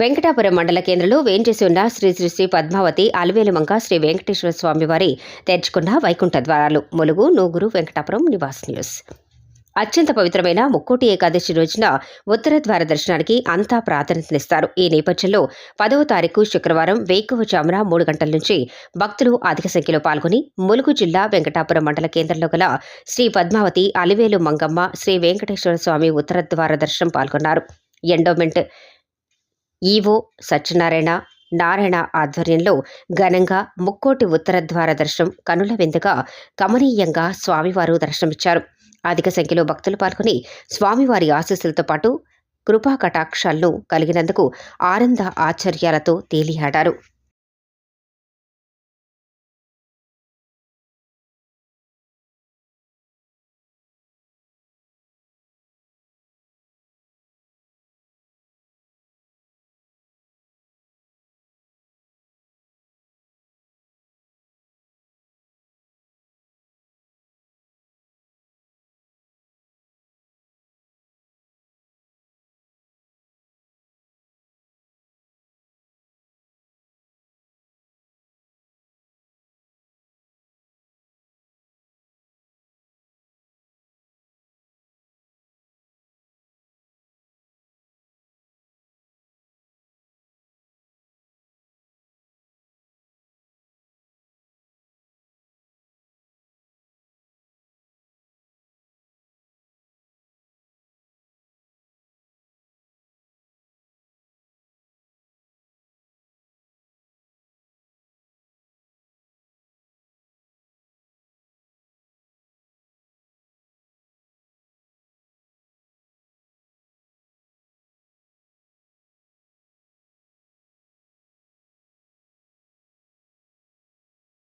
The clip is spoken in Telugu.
వెంకటాపురం మండల కేంద్రంలో వేంచేసి ఉన్న శ్రీ శ్రీ శ్రీ పద్మావతి అలవేలుమంక శ్రీ వెంకటేశ్వర స్వామి వారి తెరుచుకున్న వైకుంఠ ద్వారాలు. ములుగు నూగురు వెంకటాపురం నివాస్ న్యూస్. అత్యంత పవిత్రమైన ముక్కోటి ఏకాదశి రోజున ఉత్తర ద్వార దర్శనానికి అంతా ప్రాధాన్యతనిస్తారు. ఈ నేపథ్యంలో పదవ తారీఖు శుక్రవారం వేకువజామున మూడు గంటల నుంచి భక్తులు అధిక సంఖ్యలో పాల్గొని ములుగు జిల్లా వెంకటాపురం మండల కేంద్రంలో గల శ్రీ పద్మావతి అలివేలు మంగమ్మ శ్రీ వెంకటేశ్వర స్వామి ఉత్తర ద్వార దర్శనం పాల్గొన్నారు. ఎండోమెంట్ ఈవో సత్యనారాయణ నారాయణ ఆధ్వర్యంలో ఘనంగా ముక్కోటి ఉత్తర ద్వార దర్శనం కనుల విందుగా కమనీయంగా స్వామివారు దర్శనమిచ్చారు. అధిక సంఖ్యలో భక్తులు పాల్గొని స్వామివారి ఆశీస్సులతో పాటు కృపా కటాక్షాలను కలిగినందుకు ఆనంద ఆశ్చర్యాలతో తేలియాడారు.